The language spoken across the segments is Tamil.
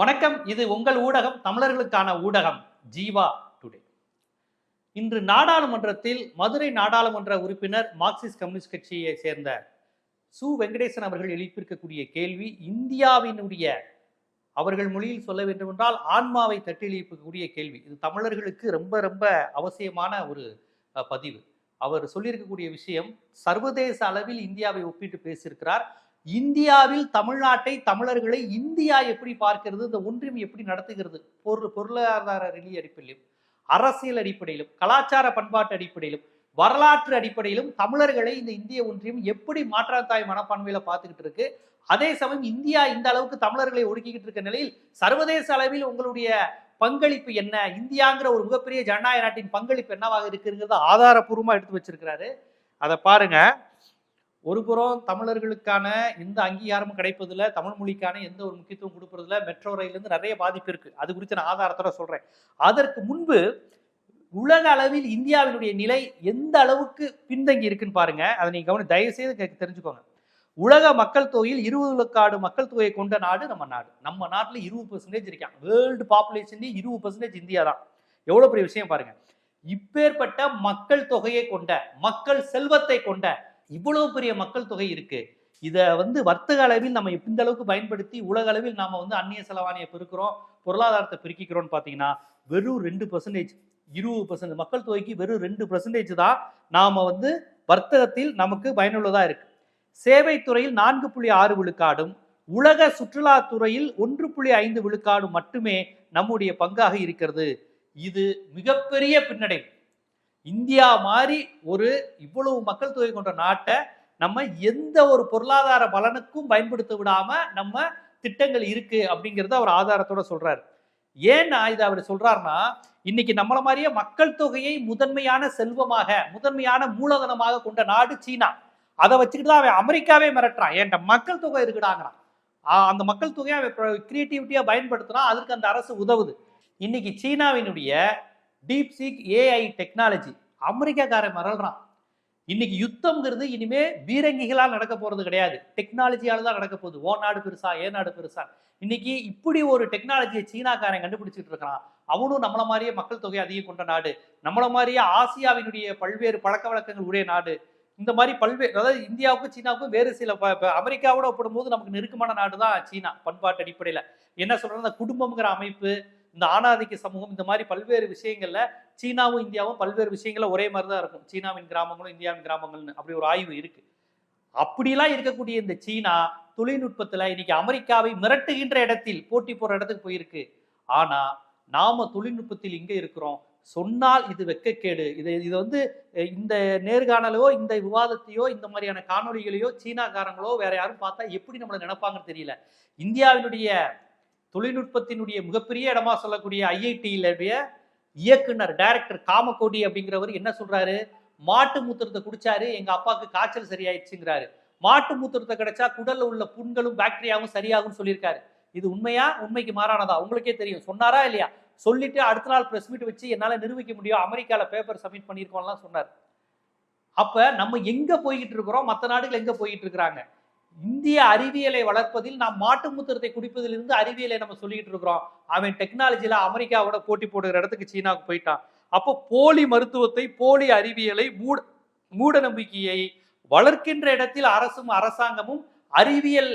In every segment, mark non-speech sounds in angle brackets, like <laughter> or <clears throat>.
வணக்கம். இது உங்கள் ஊடகம் தமிழர்களுக்கான ஊடகம் ஜீவா டுடே. இன்று நாடாளுமன்றத்தில் மதுரை நாடாளுமன்ற உறுப்பினர் மார்க்சிஸ்ட் கம்யூனிஸ்ட் கட்சியை சேர்ந்த சு. வெங்கடேசன் அவர்கள் எழுப்பியிருக்கக்கூடிய கேள்வி இந்தியாவினுடைய அவர்கள் மொழியில் சொல்ல வேண்டுமென்றால் ஆன்மாவை தட்டி எழுப்பக்கூடிய கேள்வி. இது தமிழர்களுக்கு ரொம்ப ரொம்ப அவசியமான ஒரு பதிவு. அவர் சொல்லியிருக்கக்கூடிய விஷயம் சர்வதேச அளவில் இந்தியாவை ஒப்பிட்டு பேசியிருக்கிறார். இந்தியாவில் தமிழ்நாட்டை தமிழர்களை இந்தியா எப்படி பார்க்கிறது இந்த ஒன்றியம் எப்படி நடத்துகிறது பொருள் பொருளாதார ரீதி அடிப்படையிலும் அரசியல் அடிப்படையிலும் கலாச்சார பண்பாட்டு அடிப்படையிலும் வரலாற்று அடிப்படையிலும் தமிழர்களை இந்த இந்திய ஒன்றியம் எப்படி மாற்றாத்தாய் மனப்பான்மையில பார்த்துக்கிட்டு இருக்கு. அதே சமயம் இந்தியா இந்த அளவுக்கு தமிழர்களை ஒடுக்கிக்கிட்டு இருக்க நிலையில் சர்வதேச அளவில் உங்களுடைய பங்களிப்பு என்ன? இந்தியாங்கிற ஒரு மிகப்பெரிய ஜனநாயக நாட்டின் பங்களிப்பு என்னவாக இருக்குங்கிறத ஆதாரப்பூர்வமா எடுத்து வச்சிருக்கிறாரு. அதை பாருங்க. ஒரு புறம் தமிழர்களுக்கான எந்த அங்கீகாரமும் கிடைப்பதில்ல தமிழ் மொழிக்கான எந்த ஒரு முக்கியத்துவம் கொடுப்பதில்ல மெட்ரோ ரயிலேருந்து நிறைய பாதிப்பு இருக்குது அது குறித்து நான் ஆதாரத்தோட சொல்கிறேன் அதற்கு முன்பு உலக அளவில் இந்தியாவினுடைய நிலை எந்த அளவுக்கு பின்தங்கி இருக்குன்னு பாருங்க. அதை நீங்கள் கவனி தயவு செய்து தெரிஞ்சுக்கோங்க. உலக மக்கள் தொகையில் இருபது விழுக்காடு மக்கள் தொகையை கொண்ட நாடு நம்ம நாடு. நம்ம நாட்டில் இருபது பெர்சன்டேஜ் இருக்கான் வேர்ல்டு பாப்புலேஷன் இருபது பெர்சன்டேஜ் இந்தியா தான். எவ்வளோ பெரிய விஷயம் பாருங்க. இப்பேற்பட்ட மக்கள் தொகையை கொண்ட மக்கள் செல்வத்தை கொண்ட இவ்வளவு பெரிய மக்கள் தொகை இருக்கு. இதை வந்து வர்த்தக அளவில் நம்ம இந்த அளவுக்கு பயன்படுத்தி உலக அளவில் நாம வந்து அந்நிய செலவாணியை பெருக்கிறோம் பொருளாதாரத்தை பெருக்கிக்கிறோம்னு பார்த்தீங்கன்னா வெறும் ரெண்டு பர்சன்டேஜ் இருபது பர்சன்ட் மக்கள் தொகைக்கு வெறும் ரெண்டு பர்சன்டேஜ் தான் நாம வந்து வர்த்தகத்தில் நமக்கு பயனுள்ளதா இருக்கு. சேவை துறையில் நான்கு புள்ளி ஆறு விழுக்காடும் உலக சுற்றுலாத்துறையில் ஒன்று புள்ளி ஐந்து விழுக்காடும் மட்டுமே நம்முடைய பங்காக இருக்கிறது. இது மிகப்பெரிய பின்னடைவு. இந்தியா மாதிரி ஒரு இவ்வளவு மக்கள் தொகை கொண்ட நாட்டை நம்ம எந்த ஒரு பொருளாதார பலனுக்கும் பயன்படுத்த விடாம நம்ம திட்டங்கள் இருக்கு அப்படிங்கிறத அவர் ஆதாரத்தோட சொல்றாரு. ஏன்னா இதை அவர் சொல்றாருன்னா இன்னைக்கு நம்மள மாதிரியே மக்கள் தொகையை முதன்மையான செல்வமாக முதன்மையான மூலதனமாக கொண்ட நாடு சீனா. அதை வச்சுக்கிட்டு தான் அவன் அமெரிக்காவே மிரட்டுறான். ஏன்டா மக்கள் தொகை இருக்குடாங்கிறான் அந்த மக்கள் தொகையை அவன் கிரியேட்டிவிட்டியா பயன்படுத்துறான் அதற்கு அந்த அரசு உதவுது. இன்னைக்கு சீனாவினுடைய டீப் சீக் ஏஐ டெக்னாலஜி அமெரிக்காக்காரன் மறல்றான். இன்னைக்கு யுத்தம்ங்கிறது இனிமே வீரங்கிகளால் நடக்க போறது கிடையாது. டெக்னாலஜியால தான் நடக்க போகுது. ஓ நாடு பெருசா ஏ நாடு பெருசா. இன்னைக்கு இப்படி ஒரு டெக்னாலஜியை சீனாக்காரன் கண்டுபிடிச்சிட்டு இருக்கிறான். அவனும் நம்மள மாதிரியே மக்கள் தொகை அதிகம் கொண்ட நாடு. நம்மள மாதிரியே ஆசியாவினுடைய பல்வேறு பழக்க வழக்கங்கள் உடைய நாடு. இந்த மாதிரி பல்வேறு அதாவது இந்தியாவுக்கும் சீனாவுக்கும் வேறு சில ப- அமெரிக்காவோட ஒப்பிடும்போது நமக்கு நெருக்கமான நாடு தான் சீனா. பண்பாட்டு அடிப்படையில். என்ன சொல்றது? குடும்பம்ங்கிற அமைப்பு இந்த ஆணாதிக்க சமூகம் இந்த மாதிரி பல்வேறு விஷயங்கள்ல சீனாவும் இந்தியாவும் பல்வேறு விஷயங்கள ஒரே மாதிரி தான் இருக்கும். சீனாவின் கிராமங்களும் இந்தியாவின் கிராமங்கள்னு அப்படி ஒரு ஆய்வு இருக்கு. அப்படிலாம் இருக்கக்கூடிய இந்த சீனா தொழில்நுட்பத்துல இன்னைக்கு அமெரிக்காவை மிரட்டுகின்ற இடத்தில் போட்டி போற இடத்துக்கு போயிருக்கு. ஆனா நாம தொழில்நுட்பத்தில் இங்க இருக்கிறோம். சொன்னால் இது வெக்கக்கேடு. இது இது வந்து இந்த நேர்காணலையோ இந்த விவாதத்தையோ இந்த மாதிரியான காணொலிகளையோ சீனாக்காரங்களோ வேற யாரும் பார்த்தா எப்படி நம்மளை நினைப்பாங்கன்னு தெரியல. இந்தியாவினுடைய தொழில்நுட்பத்தினுடைய மிகப்பெரிய இடமா சொல்லக்கூடிய ஐஐடியிலுடைய இயக்குனர் டைரக்டர் காமகோடி அப்படிங்கிறவர் என்ன சொல்றாரு? மாட்டு மூத்திரத்தை குடிச்சாரு எங்க அப்பாவுக்கு காய்ச்சல் சரியாயிடுச்சுங்கிறாரு. மாட்டு மூத்திரத்தை கிடைச்சா குடல்ல உள்ள புண்களும் பாக்டீரியாவும் சரியாகும் சொல்லியிருக்காரு. இது உண்மையா? உண்மைக்கு மாறானதா? உங்களுக்கே தெரியும். சொன்னாரா இல்லையா? சொல்லிட்டு அடுத்த நாள் பிரஸ் மீட் வச்சு என்னால நிரூபிக்க முடியும். அமெரிக்கால பேப்பர் சப்மிட் பண்ணியிருக்கோம்லாம் சொன்னார். அப்ப நம்ம எங்க போய்கிட்டு இருக்கிறோம்? மற்ற நாடுகள் எங்க போய்கிட்டு இருக்கிறாங்க? இந்திய அறிவியலை வளர்ப்பதில் நாம் மாட்டு மூத்திரத்தை குடிப்பதிலிருந்து அறிவியலை நம்ம சொல்லிக்கிட்டு இருக்கிறோம். அவன் டெக்னாலஜியில் அமெரிக்காவோட போட்டி போடுகிற இடத்துக்கு சீனாவுக்கு போயிட்டான். அப்போ போலி மருத்துவத்தை போலி அறிவியலை மூட மூட நம்பிக்கையை வளர்க்கின்ற இடத்தில் அரசும் அரசாங்கமும் அறிவியல்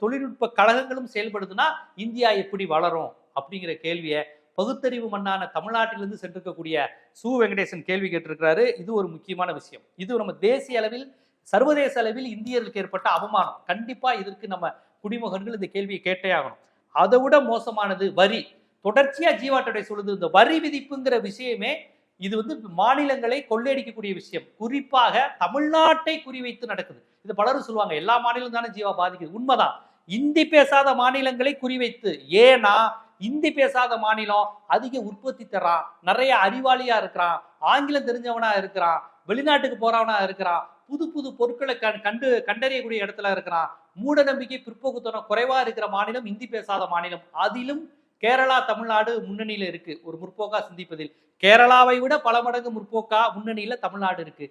தொழில்நுட்ப கழகங்களும் செயல்படுதுன்னா இந்தியா எப்படி வளரும் அப்படிங்கிற கேள்வியை பகுத்தறிவு மண்ணான தமிழ்நாட்டிலிருந்து சென்றிருக்கக்கூடிய சு. வெங்கடேசன் கேள்வி கேட்டிருக்கிறாரு. இது ஒரு முக்கியமான விஷயம். இது நம்ம தேசிய அளவில் சர்வதேச அளவில் இந்தியர்களுக்கு ஏற்பட்ட அவமானம். கண்டிப்பா இதற்கு நம்ம குடிமகன்கள் இந்த கேள்வியை கேட்டே ஆகணும். அதை விட மோசமானது வரி. தொடர்ச்சியா ஜீவாட்டோட சொல்லுது இந்த வரி விதிப்புங்கிற விஷயமே இது வந்து மாநிலங்களை கொள்ளையடிக்கக்கூடிய விஷயம். குறிப்பாக தமிழ்நாட்டை குறிவைத்து நடக்குது. இது பலரும் சொல்லுவாங்க எல்லா மாநிலம் தானே ஜீவா பாதிக்குது. உண்மைதான். இந்தி பேசாத மாநிலங்களை குறிவைத்து. ஏன்னா இந்தி பேசாத மாநிலம் அதிக உற்பத்தி தரான் நிறைய அறிவாளியா இருக்கிறான். ஆங்கிலம் தெரிஞ்சவனா இருக்கிறான். வெளிநாட்டுக்கு போறவனா இருக்கிறான். புது புது பொருட்களை கண் கண்டு கண்டறியக்கூடிய இடத்துல இருக்கிறான். மூட நம்பிக்கை பிற்போக்குத்தனம் குறைவா இருக்கிற மாநிலம் இந்தி பேசாத மாநிலம். அதிலும் கேரளா தமிழ்நாடு முன்னணியில இருக்கு. ஒரு முற்போக்கா சிந்திப்பதில். கேரளாவை விட பல மடங்கு முற்போக்கா முன்னணியில தமிழ்நாடு இருக்கு.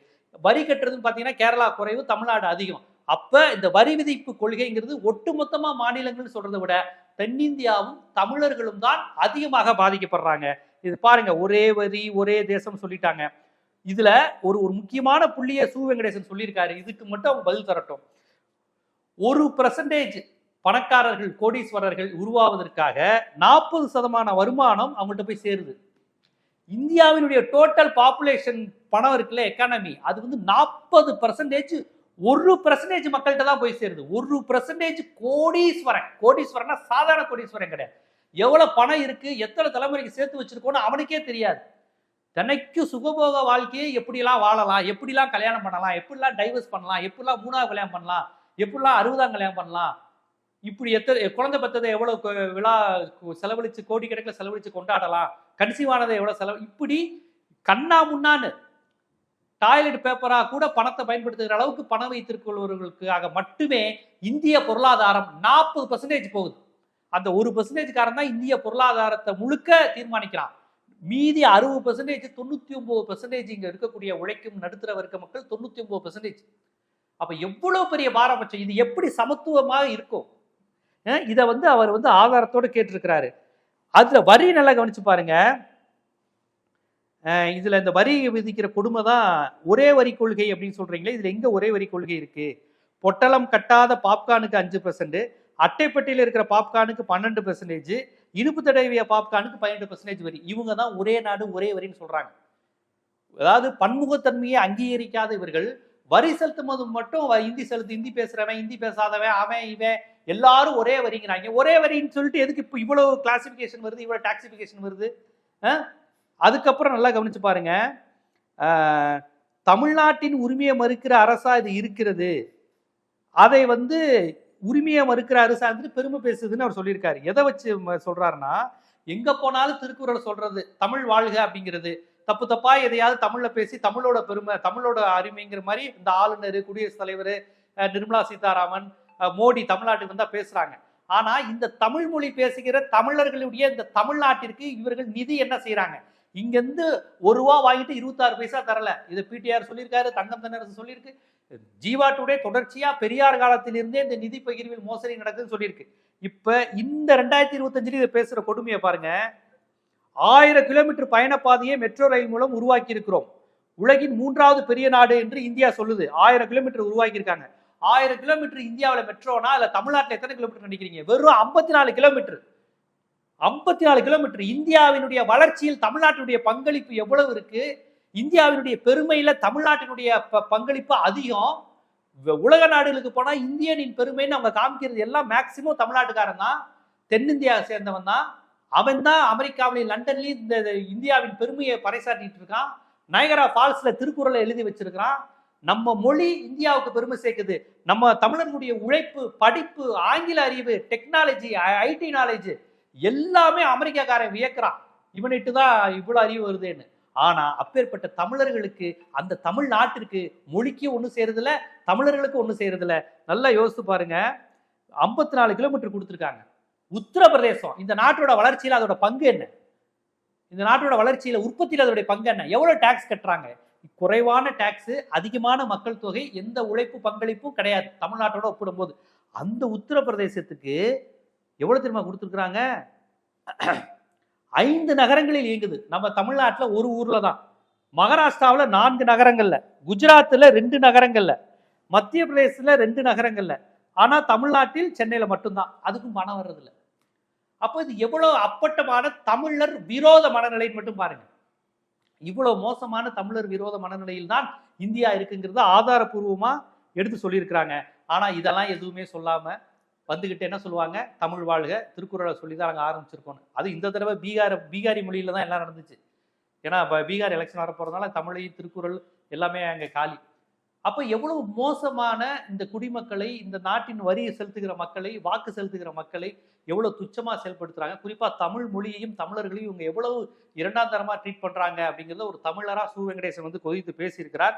வரி கட்டுறதுன்னு பாத்தீங்கன்னா கேரளா குறைவு தமிழ்நாடு அதிகம். அப்ப இந்த வரி விதிப்பு கொள்கைங்கிறது ஒட்டுமொத்தமா மாநிலங்கள்னு சொல்றதை விட தென்னிந்தியாவும் தமிழர்களும் தான் அதிகமாக பாதிக்கப்படுறாங்க. இது பாருங்க ஒரே வரி ஒரே தேசம் சொல்லிட்டாங்க. இதுல ஒரு ஒரு முக்கியமான புள்ளிய சு வெங்கடேசன் சொல்லியிருக்காரு. இதுக்கு மட்டும் அவங்க பதில் தரட்டும். ஒரு பர்சன்டேஜ் பணக்காரர்கள் கோடீஸ்வரர்கள் உருவாவதற்காக நாற்பது சதமான வருமானம் அவங்கள்ட்ட போய் சேருது. இந்தியாவினுடைய டோட்டல் பாப்புலேஷன் பணம் இருக்குல்ல எக்கானமி அது வந்து நாற்பது பர்சன்டேஜ் ஒரு பர்சன்டேஜ் மக்கள்கிட்ட தான் போய் சேருது. ஒரு பர்சன்டேஜ் கோடீஸ்வரன். கோடீஸ்வரன்னா சாதாரண கோடீஸ்வரன் கிடையாது. எவ்வளவு பணம் இருக்கு எத்தனை தலைமுறைக்கு சேர்த்து வச்சிருக்கோன்னு அவனுக்கே தெரியாது. தனக்கு சுகபோக வாழ்க்கையை எப்படிலாம் வாழலாம் எப்படிலாம் கல்யாணம் பண்ணலாம் எப்படிலாம் டைவர்ஸ் பண்ணலாம் எப்படிலாம் மூணாவது கல்யாணம் பண்ணலாம் எப்படிலாம் அறுபதாம் கல்யாணம் பண்ணலாம் இப்படி எத்தனை குழந்தை பெற்றதை எவ்வளோ விழா செலவழித்து கோடி கணக்கில் செலவழிச்சு கொண்டாடலாம் கன்சிவானதை எவ்வளோ எவ்வளவு செலவு இப்படி கண்ணா முன்னான்னு டாய்லெட் பேப்பரா கூட பணத்தை பயன்படுத்துகிற அளவுக்கு பணம் வைத்திருக்கிறவர்களுக்காக மட்டுமே இந்திய பொருளாதாரம் நாற்பது பர்சன்டேஜ் போகுது. அந்த ஒரு பர்சன்டேஜ்காரன் தான் இந்திய பொருளாதாரத்தை முழுக்க தீர்மானிக்கிறான். மீதி அறுபது பர்சன்டேஜ் தொண்ணூத்தி ஒன்பது பர்சன்டேஜ் இங்க இருக்கக்கூடிய உழைக்கும் நடுத்தர வர்க்க மக்கள் தொண்ணூத்தி ஒன்பது பர்சன்டேஜ் அப்ப எவ்வளவு பெரிய பாரபட்சம் இது எப்படி சமத்துவமாக இருக்கும்? இதை வந்து அவர் வந்து ஆதாரத்தோடு கேட்டிருக்கிறாரு. அதுல வரி நல்லா கவனிச்சு பாருங்க. இதில் இதுல இந்த வரி விதிக்கிற கொடுமை தான் ஒரே வரி கொள்கை அப்படின்னு சொல்றீங்களே இதுல எங்க ஒரே வரி கொள்கை இருக்கு? பொட்டலம் கட்டாத பாப்கார்னுக்கு அஞ்சு பெர்சன்ட் அட்டைப்பட்டியில் இருக்கிற பாப்கார்னுக்கு பன்னெண்டு பெர்சன்டேஜ் இனிப்பு தடவிய பாப்கார்னுக்கு பதினெட்டு பர்சன்டேஜ் வரி. இவங்க தான் ஒரே நாடு ஒரே வரின்னு சொல்றாங்க. அதாவது பன்முகத்தன்மையை அங்கீகரிக்காத இவர்கள் வரி செலுத்தும் போது மட்டும் இந்தி செலுத்து இந்தி பேசுறவன் இந்தி பேசாதவன் அவன் இவன் எல்லாரும் ஒரே வரிங்கிறாங்க. ஒரே வரின்னு சொல்லிட்டு எதுக்கு இப்போ இவ்வளவு கிளாசிபிகேஷன் வருது இவ்வளவு டாக்ஸிபிகேஷன் வருது? அதுக்கப்புறம் நல்லா கவனிச்சு பாருங்க. தமிழ்நாட்டின் உரிமையை மறுக்கிற அரசா இது இருக்கிறது. அதை வந்து உரிமையை மறுக்கிற அரசா பெருமை பேசுதுன்னு அவர் சொல்லியிருக்காரு. எதை வச்சு சொல்றாருன்னா எங்க போனாலும் திருக்குறள் சொல்றது தமிழ் வாழ்க அப்படிங்கிறது. தப்பு தப்பா எதையாவது தமிழ்ல பேசி தமிழோட பெருமை தமிழோட அருமைங்கிற மாதிரி இந்த ஆளுநர் குடியரசுத் தலைவர் நிர்மலா சீதாராமன் மோடி தமிழ்நாட்டுக்கு வந்தா பேசுறாங்க. ஆனா இந்த தமிழ் மொழி பேசுகிற தமிழர்களுடைய இந்த தமிழ்நாட்டிற்கு இவர்கள் நிதி என்ன செய்யறாங்க இங்க இருந்து ஒரு ரூபா வாங்கிட்டு இருபத்தாறு பைசா தரல. இது பிடிஆர் சொல்லியிருக்காரு தங்கம் தன்னரசு சொல்லியிருக்கு. ஜீவா டுடே தொடர்ச்சியா பெரியார் காலத்திலிருந்தே இந்த நிதி பகிர்வில் மோசடி நடக்குதுன்னு சொல்லியிருக்கு. இப்ப இந்த ரெண்டாயிரத்தி இருபத்தஞ்சுல இதை பேசுற கொடுமையை பாருங்க. ஆயிரம் கிலோமீட்டர் பயணப்பாதையை மெட்ரோ ரயில் மூலம் உருவாக்கி இருக்கிறோம் உலகின் மூன்றாவது பெரிய நாடு என்று இந்தியா சொல்லுது. ஆயிரம் கிலோமீட்டர் உருவாக்கி இருக்காங்க ஆயிரம் கிலோமீட்டர் இந்தியாவில் மெட்ரோனா இல்ல தமிழ்நாட்டில் எத்தனை கிலோமீட்டர் நினைக்கிறீங்க? வெறும் ஐம்பத்தி நாலு கிலோமீட்டர். ஐம்பத்தி நாலு கிலோமீட்டர். இந்தியாவினுடைய வளர்ச்சியில் தமிழ்நாட்டினுடைய பங்களிப்பு எவ்வளவு இருக்கு? இந்தியாவினுடைய பெருமையில தமிழ்நாட்டினுடைய பங்களிப்பு அதிகம். உலக நாடுகளுக்கு போனா இந்தியனின் பெருமைன்னு அவங்க காமிக்கிறது எல்லாம் மேக்சிமம் தமிழ்நாட்டுக்காரன் தான். தென்னிந்தியாவை சேர்ந்தவன் தான். அவன் தான் அமெரிக்காவிலையும் லண்டன்லயும் இந்த இந்த இந்தியாவின் பெருமையை பறைசாட்டிட்டு இருக்கான். நயகரா ஃபால்ஸ்ல திருக்குறளை எழுதி வச்சிருக்கிறான். நம்ம மொழி இந்தியாவுக்கு பெருமை சேர்க்குது. நம்ம தமிழர்களுடைய உழைப்பு படிப்பு ஆங்கில அறிவு டெக்னாலஜி ஐடி நாலேஜ் எல்லாமே அமெரிக்காக்காரன் வியக்கிறான். இவனிட்டு தான் இவ்வளவு அறிவு வருதுன்னு. ஆனா அப்பேற்பட்ட தமிழர்களுக்கு அந்த தமிழ் நாட்டிற்கு மொழிக்கு ஒன்றும் செய்யறதில்ல தமிழர்களுக்கு ஒன்றும் செய்யறதில்ல நல்லா யோசித்து பாருங்க. ஐம்பத்தி நாலு கிலோமீட்டர் கொடுத்துருக்காங்க. உத்தரப்பிரதேசம் இந்த நாட்டோட வளர்ச்சியில் அதோட பங்கு என்ன? இந்த நாட்டோட வளர்ச்சியில் உற்பத்தியில் அதோட பங்கு என்ன? எவ்வளோ டேக்ஸ் கட்டுறாங்க? குறைவான டேக்ஸு அதிகமான மக்கள் தொகை எந்த உழைப்பு பங்களிப்பும் கிடையாது. தமிழ்நாட்டோட ஒப்பிடும்போது. அந்த உத்தரப்பிரதேசத்துக்கு எவ்வளோ தெரியுமா கொடுத்துருக்குறாங்க? ஐந்து நகரங்களில் இயங்குது. நம்ம தமிழ்நாட்டில் ஒரு ஊர்ல தான். மகாராஷ்டிராவில் நான்கு நகரங்கள்ல குஜராத்தில் ரெண்டு நகரங்கள்ல மத்திய பிரதேசத்தில் ரெண்டு நகரங்கள்ல. ஆனால் தமிழ்நாட்டில் சென்னையில் மட்டும்தான். அதுக்கும் பணம் வர்றதில்ல. அப்போ இது எவ்வளோ அப்பட்டமான தமிழர் விரோத மனநிலைன்னு மட்டும் பாருங்க. இவ்வளோ மோசமான தமிழர் விரோத மனநிலையில் தான் இந்தியா இருக்குங்கிறத ஆதாரபூர்வமாக எடுத்து சொல்லியிருக்கிறாங்க. ஆனால் இதெல்லாம் எதுவுமே சொல்லாமல் வந்துக்கிட்டு என்ன சொல்லுவாங்க? தமிழ் வாழ்க திருக்குறளை சொல்லி தான் நாங்கள் ஆரம்பிச்சிருக்கோம் அது இந்த தடவை பீகார் பீகாரி மொழியில் தான் எல்லாம் நடந்துச்சு. ஏன்னா இப்போ பீகார் எலெக்ஷன் வர போகிறதுனால தமிழையும் திருக்குறள் எல்லாமே அங்கே காலி. அப்போ எவ்வளவு மோசமான இந்த குடிமக்களை இந்த நாட்டின் வரியை செலுத்துகிற மக்களை வாக்கு செலுத்துகிற மக்களை எவ்வளோ துச்சமாக செயல்படுத்துகிறாங்க குறிப்பாக தமிழ் மொழியையும் தமிழர்களையும் இவங்க எவ்வளவு இரண்டாம் தரமாக ட்ரீட் பண்ணுறாங்க அப்படிங்கிறத ஒரு தமிழராக சு. வெங்கடேசன் வந்து கொதித்து பேசியிருக்கிறார்.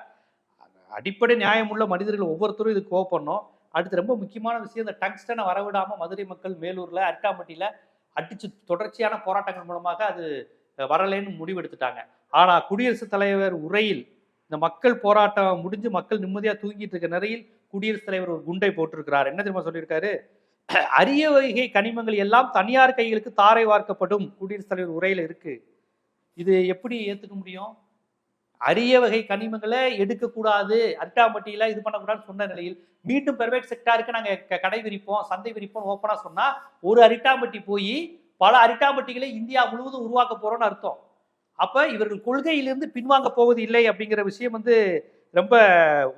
அடிப்படை நியாயமுள்ள மனிதர்கள் ஒவ்வொருத்தரும் இது கோவப்படணும். அடுத்து ரொம்ப முக்கியமான விஷயம் இந்த டங்ஸ்டனை வரவிடாமல் மதுரை மக்கள் மேலூரில் அரிட்டாம்பட்டியில அடிச்சு தொடர்ச்சியான போராட்டங்கள் மூலமாக அது வரலைன்னு முடிவெடுத்துட்டாங்க. ஆனால் குடியரசுத் தலைவர் உரையில் இந்த மக்கள் போராட்டம் முடிஞ்சு மக்கள் நிம்மதியாக தூங்கிட்டு இருக்க நிலையில் குடியரசுத் தலைவர் ஒரு குண்டை போட்டிருக்கிறார். என்ன தெரியுமா சொல்லியிருக்காரு? <clears throat> அரிய வகை கனிமங்கள் எல்லாம் தனியார் கைகளுக்கு தாரை வார்க்கப்படும் குடியரசுத் தலைவர் உரையில் இருக்கு. இது எப்படி ஏற்றுக்க முடியும்? அரிய வகை கனிமங்களை எடுக்கக்கூடாது. அரிட்டாம்பட்டியில இது பண்ணக்கூடாதுன்னு சொன்ன நிலையில் மீண்டும் பிரைவேட் செக்டாருக்கு நாங்கள் க- கடை விரிப்போம் சந்தை விரிப்போம் ஓப்பனாக சொன்னால் ஒரு அரிட்டாம்பட்டி போய் பல அரிட்டாம்பட்டிகளை இந்தியா முழுவதும் உருவாக்க போகிறோம்னு அர்த்தம். அப்போ இவர்கள் கொள்கையிலிருந்து பின்வாங்க போவது இல்லை அப்படிங்கிற விஷயம் வந்து ரொம்ப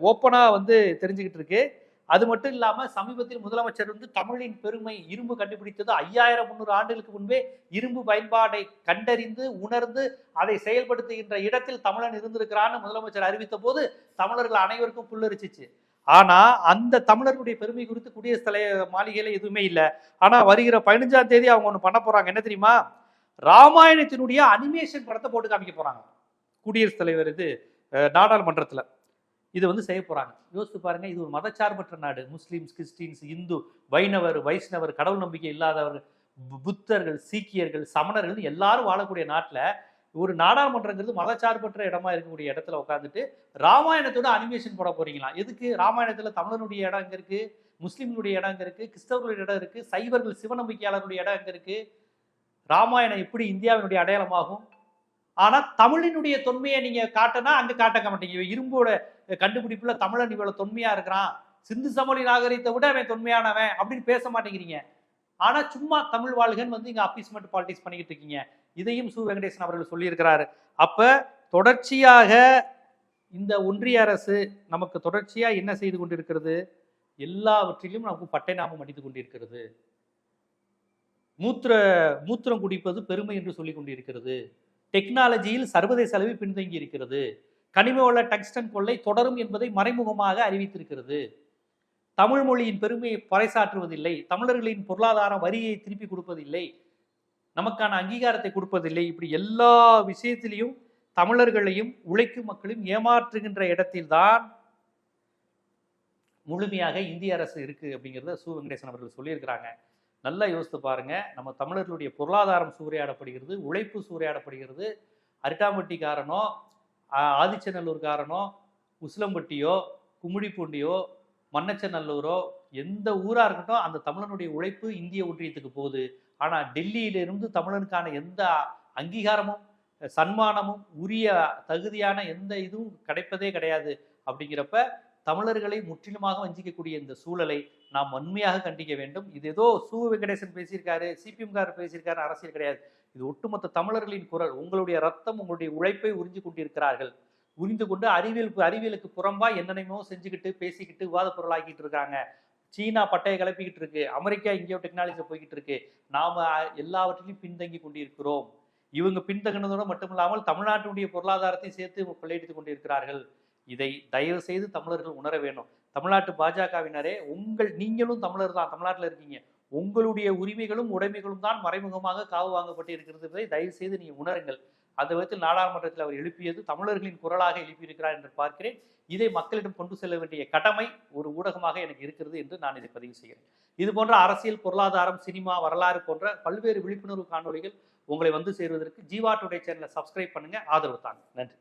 ஓப்பனாக வந்து தெரிஞ்சுக்கிட்டு இருக்கு. அது மட்டும் இல்லாமல் சமீபத்தில் முதலமைச்சர் வந்து தமிழின் பெருமை இரும்பு கண்டுபிடித்தது ஐயாயிரம் முந்நூறு ஆண்டுகளுக்கு முன்பே இரும்பு பயன்பாடை கண்டறிந்து உணர்ந்து அதை செயல்படுத்துகின்ற இடத்தில் தமிழன் இருந்திருக்கிறான்னு முதலமைச்சர் அறிவித்த போது தமிழர்கள் அனைவருக்கும் புல்லரிச்சிச்சு. ஆனா அந்த தமிழர்களுடைய பெருமை குறித்து குடியரசுத் தலைவர் மாளிகையில எதுவுமே இல்லை. ஆனா வருகிற பதினஞ்சாம் தேதி அவங்க ஒன்று பண்ண போறாங்க. என்ன தெரியுமா? ராமாயணத்தினுடைய அனிமேஷன் படத்தை போட்டு காமிக்க போறாங்க. குடியரசுத் தலைவர் இது நாடாளுமன்றத்தில். இது வந்து செய்ய போறாங்க. யோசித்து பாருங்க இது ஒரு மதச்சார்பற்ற நாடு. முஸ்லீம்ஸ் கிறிஸ்டின்ஸ் இந்து வைணவர் வைஷ்ணவர் கடவுள் நம்பிக்கை இல்லாதவர் பு- புத்தர்கள் சீக்கியர்கள் சமணர்கள் எல்லாரும் வாழக்கூடிய நாட்டில் ஒரு நாடாளுமன்றங்கிறது மதச்சார்பற்ற இடமா இருக்கக்கூடிய இடத்துல உட்காந்துட்டு ராமாயணத்தோட அனிமேஷன் போட போறீங்களா? எதுக்கு? ராமாயணத்துல தமிழனுடைய இடம் அங்கே இருக்கு? முஸ்லீம்களுடைய இடம் எங்க இருக்கு? கிறிஸ்தவர்களுடைய இடம் இருக்கு? சைவர்கள் சிவநம்பிக்கையாளருடைய இடம் அங்கே இருக்கு? ராமாயணம் எப்படி இந்தியாவினுடைய அடையாளமாகும்? ஆனா தமிழினுடைய தொன்மையை நீங்க காட்டினா அங்க காட்டக்க மாட்டீங்க. இரும்போட கண்டுபிடிப்புல தமிழன் இவ்வளவு தொன்மையா இருக்கிறான். சிந்து சமொழி நாகரிகத்தை விட அவன் தொன்மையானவன் அப்படின்னு பேச மாட்டேங்கிறீங்க. ஆனா சும்மா தமிழ் வாழ்கன்னு வந்து இங்க அப்பீஸ்மெண்ட் பாலிடிக்ஸ் பண்ணிக்கிட்டு இருக்கீங்க. இதையும் சு. வெங்கடேசன் அவர்கள் சொல்லியிருக்கிறாரு. அப்ப தொடர்ச்சியாக இந்த ஒன்றிய அரசு நமக்கு தொடர்ச்சியா என்ன செய்து கொண்டிருக்கிறது? எல்லாவற்றிலும் நமக்கு பட்டை நாமம் அடித்துக் கொண்டிருக்கிறது. மூத்திர மூத்திரம் குடிப்பது பெருமை என்று சொல்லிக் கொண்டிருக்கிறது. டெக்னாலஜியில் சர்வதேச அளவில் பின்தங்கி இருக்கிறது கனிம வள டங்ஸ்டன் கொள்ளை தொடரும் என்பதை மறைமுகமாக அறிவித்திருக்கிறது. தமிழ் மொழியின் பெருமையை பறைசாற்றுவதில்லை. தமிழர்களின் பொருளாதார வரியை திருப்பி கொடுப்பதில்லை. நமக்கான அங்கீகாரத்தை கொடுப்பதில்லை. இப்படி எல்லா விஷயத்திலையும் தமிழர்களையும் உழைக்கும் மக்களையும் ஏமாற்றுகின்ற இடத்தில்தான் முழுமையாக இந்திய அரசு இருக்கு அப்படிங்கிறத சு. வெங்கடேசன் அவர்கள் சொல்லியிருக்கிறாங்க. நல்லா யோசித்து பாருங்க. நம்ம தமிழர்களுடைய பொருளாதாரம் சூறையாடப்படுகிறது உழைப்பு சூறையாடப்படுகிறது. அரிட்டாம்பட்டிக்காரனோ ஆதிச்சநல்லூர்காரனோ உசிலம்பட்டியோ கும்மிடிப்பூண்டியோ மன்னச்சநல்லூரோ எந்த ஊராக இருக்கட்டும் அந்த தமிழனுடைய உழைப்பு இந்திய ஒன்றியத்துக்கு போகுது. ஆனால் டெல்லியிலிருந்து தமிழனுக்கான எந்த அங்கீகாரமும் சன்மானமும் உரிய தகுதியான எந்த இதுவும் கிடைப்பதே கிடையாது. அப்படிங்கிறப்ப தமிழர்களை முற்றிலுமாக வஞ்சிக்கக்கூடிய இந்த சூழலை நாம் வன்மையாக கண்டிக்க வேண்டும். இது ஏதோ சு வெங்கடேசன் பேசியிருக்காரு சிபிஎம்காரர் பேசியிருக்காரு அரசியல் கிடையாது. இது ஒட்டுமொத்த தமிழர்களின் குரல். உங்களுடைய ரத்தம் உங்களுடைய உழைப்பை உறிஞ்சு கொண்டிருக்கிறார்கள். உறிந்து கொண்டு அறிவியல் அறிவியலுக்கு புறம்பா என்னென்னமோ செஞ்சுக்கிட்டு பேசிக்கிட்டு விவாத பொருளாக்கிட்டு இருக்காங்க. சீனா பட்டையை கிளப்பிக்கிட்டு இருக்கு. அமெரிக்கா இங்கேயோ டெக்னாலஜி போய்கிட்டு இருக்கு. நாம எல்லாவற்றிலும் பின்தங்கி கொண்டிருக்கிறோம். இவங்க பின்தங்கினதோடு மட்டுமில்லாமல் தமிழ்நாட்டினுடைய பொருளாதாரத்தையும் சேர்த்து கொள்ளையடித்துக் கொண்டிருக்கிறார்கள். இதை தயவு செய்து தமிழர்கள் உணர வேண்டும். தமிழ்நாட்டு பாஜகவினரே உங்கள் நீங்களும் தமிழர் தான் தமிழ்நாட்டில் இருக்கீங்க. உங்களுடைய உரிமைகளும் உடைமைகளும் தான் மறைமுகமாக காவு வாங்கப்பட்டு இருக்கிறது என்பதை தயவு செய்து நீங்க உணருங்கள். அந்த விதத்தில் நாடாளுமன்றத்தில் அவர் எழுப்பியது தமிழர்களின் குரலாக எழுப்பியிருக்கிறார் என்று பார்க்கிறேன். இதை மக்களிடம் கொண்டு செல்ல வேண்டிய கடமை ஒரு ஊடகமாக எனக்கு இருக்கிறது என்று நான் இதை பதிவு செய்கிறேன். இது போன்ற அரசியல் பொருளாதாரம் சினிமா வரலாறு போன்ற பல்வேறு விழிப்புணர்வு காணொளிகள் உங்களை வந்து சேருவதற்கு ஜீவா டுடே சேனலை சப்ஸ்கிரைப் பண்ணுங்க. ஆதரவு தாங்க. நன்றி.